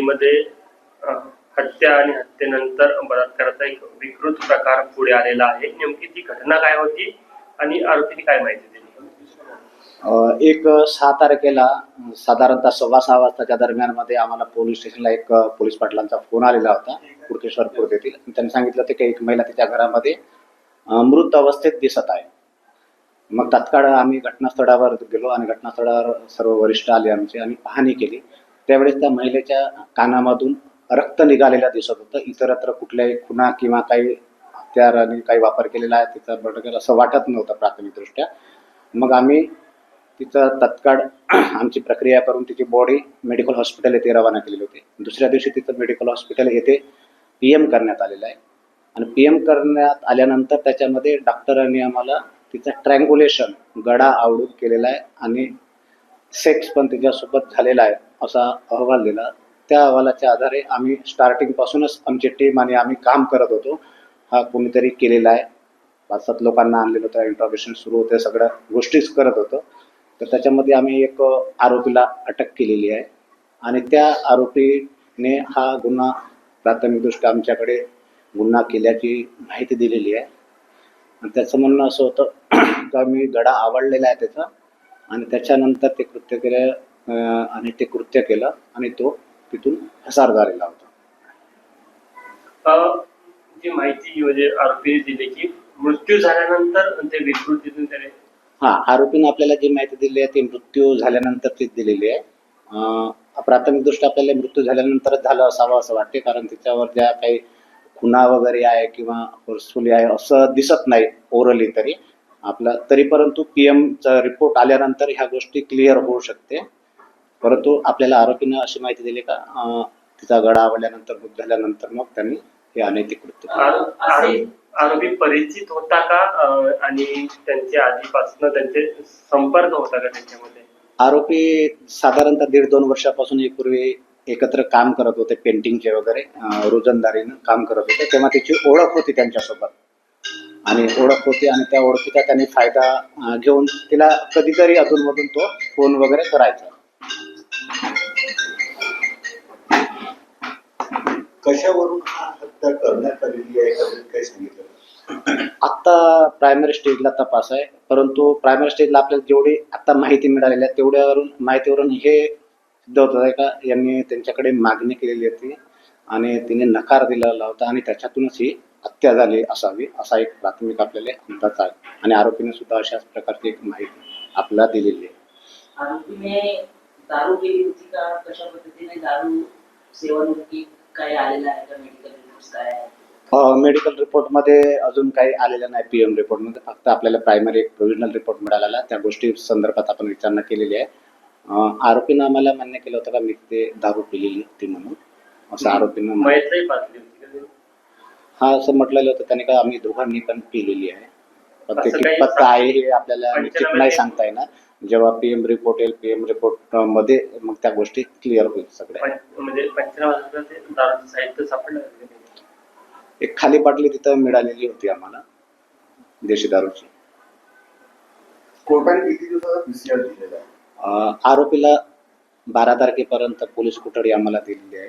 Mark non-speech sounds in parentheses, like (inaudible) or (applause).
मध्ये हत्या आणि हत्येनंतर बलात्काराचा एक विकृत प्रकार पुढे आलेला आहे. नेमकी ती घटना काय होती आणि आरोपीने काय माहिती दिली? एक सहा तारखेला साधारणतः सव्वा सहा वाजताच्या दरम्यानमध्ये आम्हाला पोलीस स्टेशनला एक पोलीस पाटलांचा फोन आलेला होता कुडकेश्वर पूर्व येथील. त्यांनी सांगितलं ते की एक महिला तिच्या घरामध्ये मृत अवस्थेत दिसत आहे. मग तात्काळ आम्ही घटनास्थळावर गेलो आणि घटनास्थळावर सर्व वरिष्ठ आले आमचे आणि पाहणी केली. त्यावेळेस त्या महिलेच्या कानामधून रक्त निघालेलं दिसत होतं. इतरत्र कुठल्याही खुणा किंवा काही हत्याराने काही वापर केलेला आहे तिचा बडकेल असं वाटत नव्हतं प्राथमिकदृष्ट्या. मग आम्ही तिचं तत्काळ आमची प्रक्रिया करून तिची बॉडी मेडिकल हॉस्पिटल येथे रवाना केलेली होती. दुसऱ्या दिवशी तिचं मेडिकल हॉस्पिटल येथे पी एम करण्यात आलेलं आहे. आणि पी एम करण्यात आल्यानंतर त्याच्यामध्ये डॉक्टरांनी आम्हाला तिचं ट्रँग्युलेशन गडा आवडून केलेला आहे आणि सेक्स पण त्याच्यासोबत झालेला आहे असा अहवाल दिला. त्या अहवालाच्या आधारे आम्ही स्टार्टिंगपासूनच आमची टीम आणि आम्ही काम करत होतो. हा कोणीतरी केलेला आहे. पाच सात लोकांना आणलेलं होतं इंट्रॉगेशन सुरू होते सगळ्या गोष्टीच करत होतो. तर त्याच्यामध्ये आम्ही एक आरोपीला अटक केलेली आहे. आणि त्या आरोपीने हा गुन्हा प्राथमिकदृष्ट्या आमच्याकडे गुन्हा केल्याची माहिती दिलेली आहे. आणि त्याचं म्हणणं असं होतं (clears throat) का मी गडा आवडलेला आहे त्याचा? आणि त्याच्यानंतर ते कृत्य केलं आणि ते कृत्य केलं आणि तो तिथून फसार झालेला होता. जी माहिती म्हणजे आरोपीने दिली की मृत्यू झाल्यानंतर ते विकृतीतून त्याने हा आरोपीने आपल्याला जी माहिती दिली आहे ती मृत्यू झाल्यानंतरचीच दिलेली आहे. अं, प्राथमिकदृष्ट्या आपल्याला मृत्यू झाल्यानंतरच झालं असावं असं वाटते कारण तिच्यावर ज्या काही खुणा वगैरे आहे किंवा फोर्सफुली आहे असं दिसत नाही ओरली तरी. आपला तरी परंतु पी एमचा रिपोर्ट आल्यानंतर ह्या गोष्टी क्लिअर होऊ शकते. परंतु आपल्याला आरोपीनं अशी माहिती दिली का अं, तिचा गडा आवडल्यानंतर मृत झाल्यानंतर मग त्यांनी हे अनैतिक कृत्य आरो- आरो- आरोपी परिचित होता का अ, आणि त्यांच्या आधीपासून त्यांचे संपर्क होता का त्यांच्यामध्ये? आरोपी साधारणतः दीड दोन वर्षापासून यापूर्वी एकत्र काम करत होते पेंटिंगचे वगैरे अं, रोजंदारीनं काम करत होते. तेव्हा त्याची ओळख होती त्यांच्यासोबत. आणि ओळख होती आणि त्या ओळखीचा त्यांनी फायदा घेऊन तिला कधीतरी अधूनमधून तो फोन वगैरे करायचा. कशावरून हत्या करण्यात आलेली आहे का? तुम्ही काही सांगितलं? आत्ता प्रायमरी स्टेजला तपास आहे. परंतु प्रायमरी स्टेजला आपल्याला जेवढी आत्ता माहिती मिळालेली आहे तेवढ्यावरून माहितीवरून हे सिद्ध होत आहे का यांनी त्यांच्याकडे मागणी केलेली होती आणि तिने नकार दिलेला होता आणि त्याच्यातूनच ही हत्या झाली असावी असा एक प्राथमिक आपल्याला अंदाज आहे. आणि आरोपीने सुद्धा अशाच प्रकारची एक माहिती आपल्याला दिलेली आहे. आरोपीने दारू केली होती का? कशा पद्धतीने दारू सेवन होती काय आलेलं आहे का? मेडिकल रिपोर्ट काय आहे मेडिकल रिपोर्टमध्ये अजून काही आलेलं नाही पी एम रिपोर्टमध्ये फक्त आपल्याला प्रायमरी एक प्रोव्हिजनल रिपोर्ट मिळालेला त्या गोष्टी संदर्भात आपण विचारणा केलेली आहे. अं, आरोपीनं आम्हाला मान्य केलं होतं का मी ते दारू पिलेली होती म्हणून. असं आरोपीनं मा- मैत्री पाजली होती का? त्यांनी? हा असं म्हटलेलं होतं त्याने का आम्ही दोघांनी पण पिलेली आहे. पण ते असं काही कितपत आहे हे आपल्याला निश्चित नाही सांगता येणार. जेव्हा पीएम रिपोर्ट येईल पीएम रिपोर्टमध्ये मग त्या गोष्टी क्लिअर होईल सगळ्या. पंच- म्हणजे पंचनामा ते दारूचं साहित्य सापडलं का त्यांनी? एक खाली बाटली तिथं मिळालेली होती आम्हाला देशी दारूची. कोर्टाने किती दिवसाचा पीसीआर दिलेला आहे? अं, आरोपीला बारा तारखेपर्यंत पोलीस कोठडी आम्हाला दिलेली आहे.